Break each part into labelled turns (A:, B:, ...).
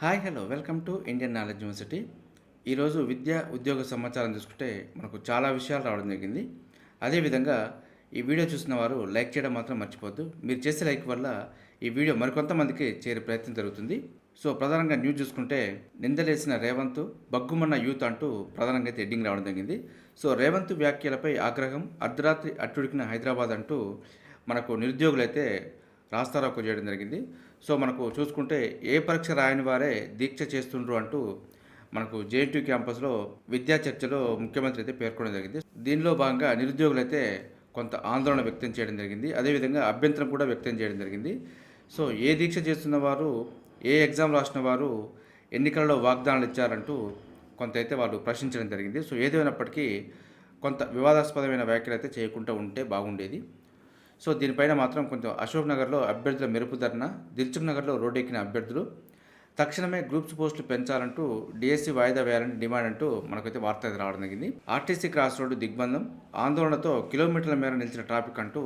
A: hi hello welcome to Indian knowledge university ఈరోజు విద్య ఉద్యోగ సమాచారం చూసుకుంటే మనకు చాలా విషయాలు రావడం జరిగింది అదేవిధంగా ఈ వీడియో చూసిన వారు లైక్ చేయడం మాత్రం మర్చిపోద్దు మీరు చేసే లైక్ వల్ల ఈ వీడియో మరికొంతమందికి చేరే ప్రయత్నం జరుగుతుంది సో ప్రధానంగా న్యూస్ చూసుకుంటే నిందలేసిన రేవంత్ బగ్గుమన్న యూత్ అంటూ ప్రధానంగా అయితే ఎడ్డింగ్ రావడం జరిగింది సో రేవంత్ వ్యాఖ్యలపై ఆగ్రహం అర్ధరాత్రి అట్టుడికిన హైదరాబాద్ అంటూ మనకు నిరుద్యోగులైతే రాస్తారోకో చేయడం జరిగింది సో మనకు చూసుకుంటే ఏ పరీక్ష రాయని వారే దీక్ష చేస్తుండ్రు అంటూ మనకు జేఎన్టీ క్యాంపస్లో విద్యా చర్చలో ముఖ్యమంత్రి అయితే పేర్కొనడం జరిగింది దీనిలో భాగంగా నిరుద్యోగులైతే కొంత ఆందోళన వ్యక్తం చేయడం జరిగింది అదేవిధంగా అభ్యంతరం కూడా వ్యక్తం చేయడం జరిగింది సో ఏ దీక్ష చేస్తున్న వారు ఏ ఎగ్జామ్ రాసిన వారు ఎన్నికలలో వాగ్దానాలు ఇచ్చారంటూ కొంత అయితే వాళ్ళు ప్రశ్నించడం జరిగింది సో ఏదైనప్పటికీ కొంత వివాదాస్పదమైన వ్యాఖ్యలు అయితే చేయకుండా ఉంటే బాగుండేది సో దీనిపైన మాత్రం కొంచెం అశోక్ నగర్లో అభ్యర్థుల మెరుపు ధరణ దిల్చుక్ నగర్లో రోడ్డెక్కిన అభ్యర్థులు తక్షణమే గ్రూప్స్ పోస్టులు పెంచాలంటూ డిఎస్సి వాయిదా వేయాలని డిమాండ్ అంటూ మనకైతే వార్త అయితే రావడం జరిగింది ఆర్టీసీ క్రాస్ రోడ్డు దిగ్బంధం ఆందోళనతో కిలోమీటర్ల మేర నిలిచిన ట్రాఫిక్ అంటూ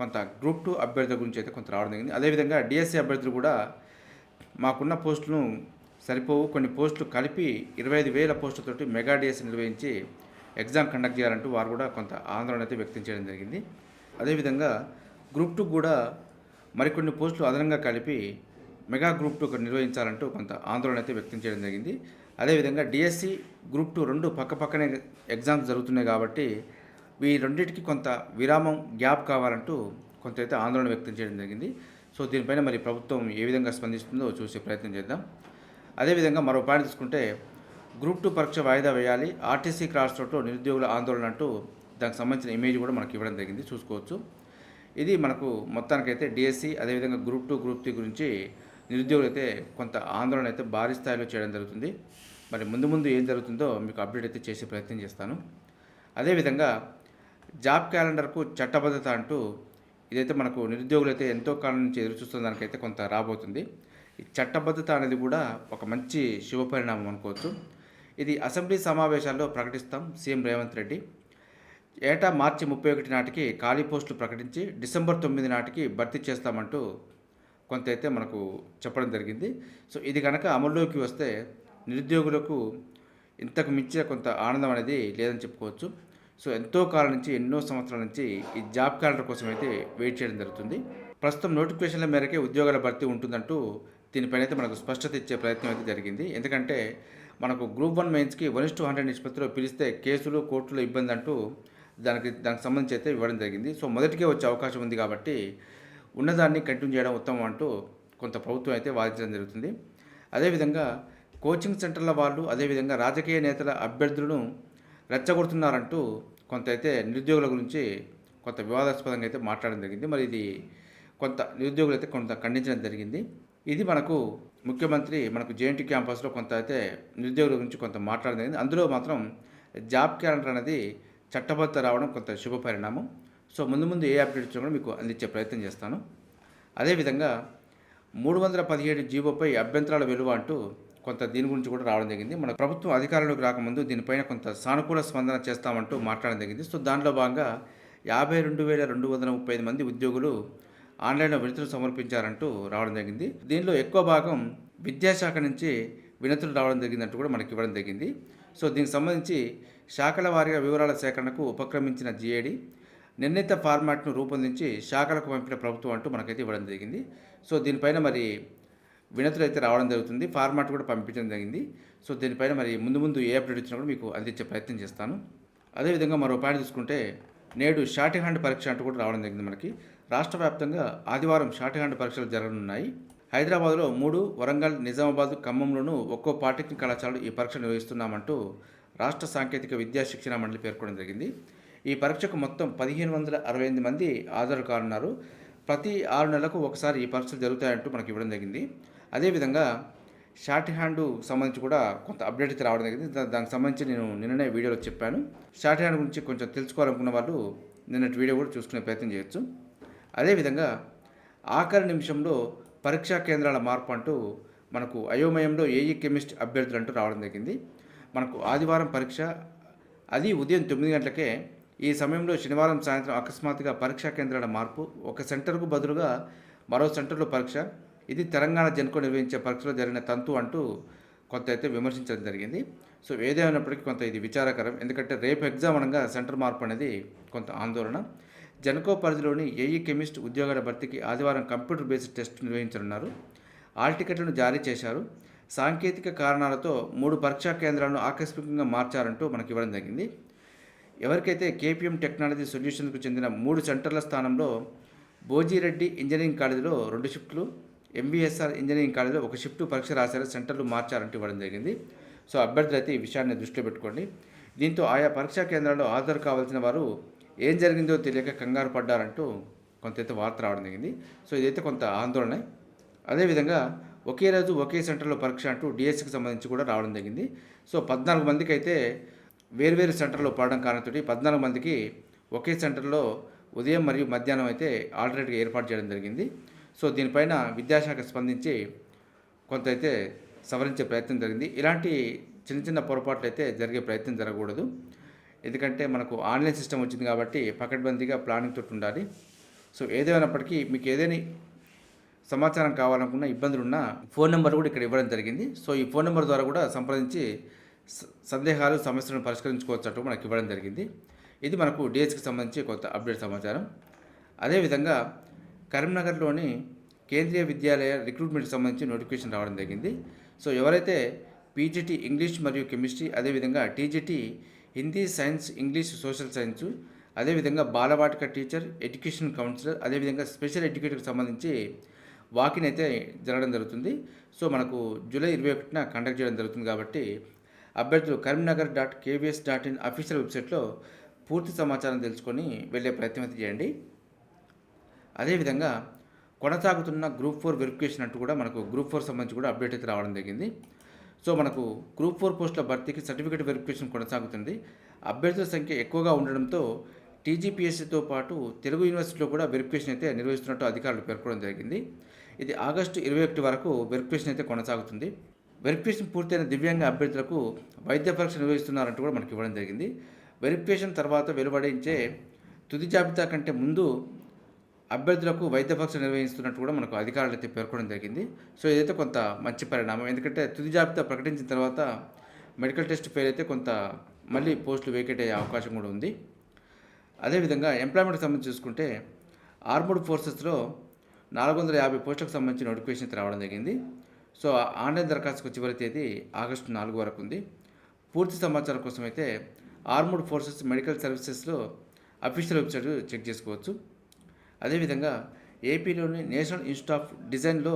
A: కొంత గ్రూప్ టూ అభ్యర్థుల గురించి అయితే కొంత రావడం జరిగింది అదేవిధంగా డిఎస్సి అభ్యర్థులు కూడా మాకున్న పోస్టులను సరిపోవు కొన్ని పోస్టులు కలిపి ఇరవై ఐదు వేల పోస్టులతోటి మెగా డిఎస్సి నిర్వహించి ఎగ్జామ్ కండక్ట్ చేయాలంటూ వారు కూడా కొంత ఆందోళన అయితే వ్యక్తం చేయడం జరిగింది అదేవిధంగా గ్రూప్ టూ కూడా మరికొన్ని పోస్టులు అదనంగా కలిపి మెగా గ్రూప్ టూ నిర్వహించాలంటూ కొంత ఆందోళన అయితే వ్యక్తం చేయడం జరిగింది అదేవిధంగా డిఎస్సి గ్రూప్ టూ రెండు పక్క పక్కనే ఎగ్జామ్స్ జరుగుతున్నాయి కాబట్టి ఈ రెండింటికి కొంత విరామం గ్యాప్ కావాలంటూ కొంత అయితే ఆందోళన వ్యక్తం చేయడం జరిగింది సో దీనిపైన మరి ప్రభుత్వం ఏ విధంగా స్పందిస్తుందో చూసే ప్రయత్నం చేద్దాం అదేవిధంగా మరో పాయింట్ తీసుకుంటే గ్రూప్ టూ పరీక్ష వాయిదా వేయాలి ఆర్టీసీ క్రాస్ రోడ్లో నిరుద్యోగుల ఆందోళన అంటూ దానికి సంబంధించిన ఇమేజ్ కూడా మనకి ఇవ్వడం జరిగింది చూసుకోవచ్చు ఇది మనకు మొత్తానికైతే డిఎస్సి అదేవిధంగా గ్రూప్ టూ గ్రూప్ త్రీ గురించి నిరుద్యోగులు అయితే కొంత ఆందోళన అయితే భారీ స్థాయిలో చేయడం జరుగుతుంది మరి ముందు ముందు ఏం జరుగుతుందో మీకు అప్డేట్ అయితే చేసే ప్రయత్నం చేస్తాను అదేవిధంగా జాబ్ క్యాలెండర్కు చట్టబద్ధత అంటూ ఇదైతే మనకు నిరుద్యోగులు అయితే ఎంతో కాలం నుంచి ఎదురు చూస్తున్న దానికైతే కొంత రాబోతుంది ఈ చట్టబద్ధత అనేది కూడా ఒక మంచి శుభ పరిణామం అనుకోవచ్చు ఇది అసెంబ్లీ సమావేశాల్లో ప్రకటిస్తాం సీఎం రేవంత్ రెడ్డి ఏటా మార్చి ముప్పై ఒకటి నాటికి ఖాళీ పోస్టులు ప్రకటించి డిసెంబర్ తొమ్మిది నాటికి భర్తీ చేస్తామంటూ కొంత అయితే మనకు చెప్పడం జరిగింది సో ఇది కనుక అమల్లోకి వస్తే నిరుద్యోగులకు ఇంతకు మించిన కొంత ఆనందం అనేది లేదని చెప్పుకోవచ్చు సో ఎంతో కాలం నుంచి ఎన్నో సంవత్సరాల నుంచి ఈ జాబ్ క్యాలెండర్ కోసం అయితే వెయిట్ చేయడం జరుగుతుంది ప్రస్తుతం నోటిఫికేషన్ల మేరకే ఉద్యోగాల భర్తీ ఉంటుందంటూ దీనిపైన అయితే మనకు స్పష్టత ఇచ్చే ప్రయత్నం అయితే జరిగింది ఎందుకంటే మనకు గ్రూప్ వన్ మెయిన్స్కి వన్ టు హండ్రెడ్ నిష్పత్తిలో పిలిస్తే కేసులు కోర్టులో ఇబ్బంది అంటూ దానికి దానికి సంబంధించి అయితే ఇవ్వడం జరిగింది సో మొదటికే వచ్చే అవకాశం ఉంది కాబట్టి ఉన్నదాన్ని కంటిన్యూ చేయడం ఉత్తమం అంటూ కొంత ప్రభుత్వం అయితే వాదించడం జరుగుతుంది అదేవిధంగా కోచింగ్ సెంటర్ల వాళ్ళు అదేవిధంగా రాజకీయ నేతల అభ్యర్థులను రెచ్చగొడుతున్నారంటూ కొంత అయితే నిరుద్యోగుల గురించి కొంత వివాదాస్పదంగా అయితే మాట్లాడడం జరిగింది మరి ఇది కొంత నిరుద్యోగులు అయితే కొంత ఖండించడం జరిగింది ఇది మనకు ముఖ్యమంత్రి మనకు జేఎన్టీ క్యాంపస్లో కొంత అయితే నిరుద్యోగుల గురించి కొంత మాట్లాడడం జరిగింది అందులో మాత్రం జాబ్ క్యాలెండర్ అనేది చట్టబద్ధ రావడం కొంత శుభ పరిణామం సో ముందు ముందు ఏ అప్డేట్ ఇచ్చినా కూడా మీకు అందించే ప్రయత్నం చేస్తాను అదేవిధంగా మూడు వందల పదిహేడు జీవోపై అభ్యంతరాల విలువ అంటూ కొంత దీని గురించి కూడా రావడం జరిగింది మన ప్రభుత్వం అధికారంలోకి రాకముందు దీనిపైన కొంత సానుకూల స్పందన చేస్తామంటూ మాట్లాడడం జరిగింది సో దానిలో భాగంగా యాభై రెండు వేల రెండు వందల ముప్పై ఐదు మంది ఉద్యోగులు ఆన్లైన్లో వినతులు సమర్పించారంటూ రావడం జరిగింది దీనిలో ఎక్కువ భాగం విద్యాశాఖ నుంచి వినతులు రావడం జరిగిందంటూ కూడా మనకి ఇవ్వడం జరిగింది సో దీనికి సంబంధించి శాఖల వారీగా వివరాల సేకరణకు ఉపక్రమించిన జిఏడి నిర్ణీత ఫార్మాట్ను రూపొందించి శాఖలకు పంపిన ప్రభుత్వం అంటూ మనకైతే ఇవ్వడం జరిగింది సో దీనిపైన మరి వినతులు అయితే రావడం జరుగుతుంది ఫార్మాట్ కూడా పంపించడం జరిగింది సో దీనిపైన మరి ముందు ముందు ఏ అప్డేట్ వచ్చినా కూడా మీకు అందించే ప్రయత్నం చేస్తాను అదేవిధంగా మరో పాయింట్ చూసుకుంటే నేడు షార్ట్ హ్యాండ్ పరీక్ష అంటూ కూడా రావడం జరిగింది మనకి రాష్ట్ర వ్యాప్తంగా ఆదివారం షార్ట్ హ్యాండ్ పరీక్షలు జరగనున్నాయి హైదరాబాద్లో మూడు వరంగల్ నిజామాబాద్ ఖమ్మంలోనూ ఒక్కో పాలిటెక్నిక్ కళాశాలలు ఈ పరీక్ష నిర్వహిస్తున్నామంటూ రాష్ట్ర సాంకేతిక విద్యా శిక్షణ మండలి పేర్కొనడం జరిగింది ఈ పరీక్షకు మొత్తం పదిహేను వందల అరవై ఎనిమిది మంది హాజరు కానున్నారు ప్రతి ఆరు నెలలకు ఒకసారి ఈ పరీక్షలు జరుగుతాయంటూ మనకు ఇవ్వడం జరిగింది అదేవిధంగా షార్ట్ హ్యాండ్ సంబంధించి కూడా కొంత అప్డేట్ అయితే రావడం జరిగింది దానికి సంబంధించి నేను నిన్ననే వీడియోలో చెప్పాను షార్ట్ హ్యాండ్ గురించి కొంచెం తెలుసుకోవాలనుకున్న వాళ్ళు నిన్నటి వీడియో కూడా చూసుకునే ప్రయత్నం చేయొచ్చు అదేవిధంగా ఆఖరి నిమిషంలో పరీక్షా కేంద్రాల మార్పు అంటూ మనకు అయోమయంలో ఏఈ కెమిస్ట్ అభ్యర్థులు అంటూ రావడం జరిగింది మనకు ఆదివారం పరీక్ష అది ఉదయం తొమ్మిది గంటలకే ఈ సమయంలో శనివారం సాయంత్రం అకస్మాత్తుగా పరీక్షా కేంద్రాల మార్పు ఒక సెంటర్కు బదులుగా మరో సెంటర్లో పరీక్ష ఇది తెలంగాణ జన్కో నిర్వహించే పరీక్షలో జరిగిన తంతు అంటూ కొంత అయితే విమర్శించడం జరిగింది సో ఏదేమైనప్పటికీ కొంత ఇది విచారకరం ఎందుకంటే రేపు ఎగ్జామ్ అనగా సెంటర్ మార్పు అనేది కొంత ఆందోళన జనకో పరిధిలోని ఏఈ కెమిస్ట్ ఉద్యోగాల భర్తీకి ఆదివారం కంప్యూటర్ బేస్డ్ టెస్ట్ నిర్వహించనున్నారు ఆల్ టికెట్లను జారీ చేశారు సాంకేతిక కారణాలతో మూడు పరీక్షా కేంద్రాలను ఆకస్మికంగా మార్చారంటూ మనకి ఇవ్వడం జరిగింది ఎవరికైతే కేపీఎం టెక్నాలజీ సొల్యూషన్స్కు చెందిన మూడు సెంటర్ల స్థానంలో భోజీరెడ్డి ఇంజనీరింగ్ కాలేజీలో రెండు షిఫ్ట్లు ఎంబీఎస్ఆర్ ఇంజనీరింగ్ కాలేజీలో ఒక షిఫ్ట్ పరీక్ష రాశారు సెంటర్లు మార్చారంటూ ఇవ్వడం జరిగింది సో అభ్యర్థులైతే ఈ విషయాన్ని దృష్టిలో పెట్టుకోండి దీంతో ఆయా పరీక్షా కేంద్రాల్లో హాజరు కావాల్సిన వారు ఏం జరిగిందో తెలియక కంగారు పడ్డారంటూ కొంత అయితే వార్త రావడం జరిగింది సో ఇదైతే కొంత ఆందోళన అదేవిధంగా ఒకే రోజు ఒకే సెంటర్లో పరీక్ష అంటూ డిఎస్సికి సంబంధించి కూడా రావడం జరిగింది సో పద్నాలుగు మందికి అయితే వేర్వేరు సెంటర్లో పడడం కారణంతో పద్నాలుగు మందికి ఒకే సెంటర్లో ఉదయం మరియు మధ్యాహ్నం అయితే ఆల్టర్నేట్గా ఏర్పాటు చేయడం జరిగింది సో దీనిపైన విద్యాశాఖ స్పందించి కొంత అయితే సవరించే ప్రయత్నం జరిగింది ఇలాంటి చిన్న చిన్న పొరపాట్లు అయితే జరిగే ప్రయత్నం జరగకూడదు ఎందుకంటే మనకు ఆన్లైన్ సిస్టమ్ వచ్చింది కాబట్టి పకడ్బందీగా ప్లానింగ్ తోటి ఉండాలి సో ఏదేమైనప్పటికీ మీకు ఏదైనా సమాచారం కావాలనుకున్న ఇబ్బందులున్నా ఫోన్ నెంబర్ కూడా ఇక్కడ ఇవ్వడం జరిగింది సో ఈ ఫోన్ నెంబర్ ద్వారా కూడా సంప్రదించి సందేహాలు సమస్యలను పరిష్కరించుకోవచ్చు మనకు ఇవ్వడం జరిగింది ఇది మనకు డిఎస్కి సంబంధించి కొత్త అప్డేట్ సమాచారం అదేవిధంగా కరీంనగర్లోని కేంద్రీయ విద్యాలయ రిక్రూట్మెంట్కి సంబంధించి నోటిఫికేషన్ రావడం జరిగింది సో ఎవరైతే పీజీటీ ఇంగ్లీష్ మరియు కెమిస్ట్రీ అదేవిధంగా TGT Hindi science English social science అదేవిధంగా బాలవాటిక టీచర్ ఎడ్యుకేషన్ కౌన్సిలర్ అదేవిధంగా స్పెషల్ ఎడ్యుకేటర్కి సంబంధించి వాకిన్ అయితే జరగడం జరుగుతుంది సో మనకు జూలై ఇరవై ఒకటిన కండక్ట్ చేయడం జరుగుతుంది కాబట్టి అభ్యర్థులు Karimnagar dot KVS dot in official వెబ్సైట్లో పూర్తి సమాచారం తెలుసుకొని వెళ్ళే ప్రయత్నం అయితే చేయండి అదేవిధంగా కొనసాగుతున్న గ్రూప్ ఫోర్ వెరిఫికేషన్ అంటూ కూడా మనకు గ్రూప్ ఫోర్ సంబంధించి కూడా అప్డేట్ అయితే రావడం జరిగింది సో మనకు గ్రూప్ ఫోర్ పోస్టుల భర్తీకి సర్టిఫికేట్ వెరిఫికేషన్ కొనసాగుతుంది అభ్యర్థుల సంఖ్య ఎక్కువగా ఉండడంతో టీజీపీఎస్సీతో పాటు తెలుగు యూనివర్సిటీలో కూడా వెరిఫికేషన్ అయితే నిర్వహిస్తున్నట్టు అధికారులు పేర్కొనడం జరిగింది ఇది ఆగస్టు ఇరవై ఒకటి వరకు వెరిఫికేషన్ అయితే కొనసాగుతుంది వెరిఫికేషన్ పూర్తయిన దివ్యాంగ అభ్యర్థులకు వైద్య పరీక్ష నిర్వహిస్తున్నారంటూ కూడా మనకి ఇవ్వడం జరిగింది వెరిఫికేషన్ తర్వాత వెలువడించే తుది జాబితా కంటే ముందు అభ్యర్థులకు వైద్య పరీక్ష నిర్వహిస్తున్నట్టు కూడా మనకు అధికారులు అయితే పేర్కొనడం జరిగింది సో ఇదైతే కొంత మంచి పరిణామం ఎందుకంటే తుది జాబితా ప్రకటించిన తర్వాత మెడికల్ టెస్ట్ ఫెయిల్ అయితే కొంత మళ్ళీ పోస్టులు వేకేట్ అయ్యే అవకాశం కూడా ఉంది అదేవిధంగా ఎంప్లాయ్మెంట్కి సంబంధించి చూసుకుంటే ఆర్మోడ్ ఫోర్సెస్లో నాలుగు వందల యాభై పోస్టులకు సంబంధించిన నోటిఫికేషన్ రావడం జరిగింది సో ఆన్లైన్ దరఖాస్తుకు చివరి తేదీ ఆగస్టు నాలుగు వరకు ఉంది పూర్తి సమాచారం కోసం అయితే ఆర్మోడ్ ఫోర్సెస్ మెడికల్ సర్వీసెస్లో అఫీషియల్ వెబ్సైట్ చెక్ చేసుకోవచ్చు అదేవిధంగా ఏపీలోని నేషనల్ ఇన్స్టిట్యూట్ ఆఫ్ డిజైన్లో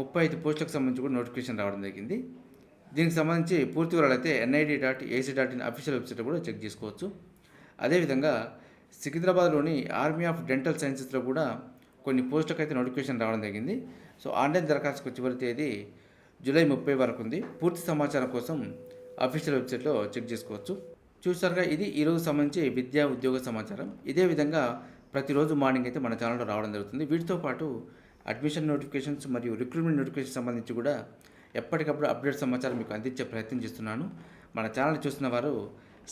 A: ముప్పై ఐదు పోస్టులకు సంబంధించి కూడా నోటిఫికేషన్ రావడం జరిగింది దీనికి సంబంధించి పూర్తి వివరాలు అయితే NID dot AC dot in official website కూడా చెక్ చేసుకోవచ్చు అదేవిధంగా సికింద్రాబాద్లోని ఆర్మీ ఆఫ్ డెంటల్ సైన్సెస్లో కూడా కొన్ని పోస్టులకు అయితే నోటిఫికేషన్ రావడం జరిగింది సో ఆన్లైన్ దరఖాస్తుకు చివరి తేదీ జూలై ముప్పై వరకు ఉంది పూర్తి సమాచారం కోసం అఫీషియల్ వెబ్సైట్లో చెక్ చేసుకోవచ్చు చూసారుగా ఇది ఈరోజు సంబంధించి విద్యా ఉద్యోగ సమాచారం ఇదే విధంగా ప్రతిరోజు మార్నింగ్ అయితే మన ఛానల్లో రావడం జరుగుతుంది వీటితో పాటు అడ్మిషన్ నోటిఫికేషన్స్ మరియు రిక్రూట్మెంట్ నోటిఫికేషన్ సంబంధించి కూడా ఎప్పటికప్పుడు అప్డేట్ సమాచారం మీకు అందించే ప్రయత్నం చేస్తున్నాను మన ఛానల్ చూస్తున్న వారు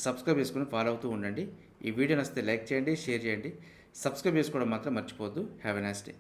A: సబ్స్క్రైబ్ చేసుకుని ఫాలో అవుతూ ఉండండి ఈ వీడియో నచ్చితే లైక్ చేయండి షేర్ చేయండి సబ్స్క్రైబ్ చేసుకోవడం మాత్రం మర్చిపోవద్దు హ్యావ్ ఎ నైస్ డే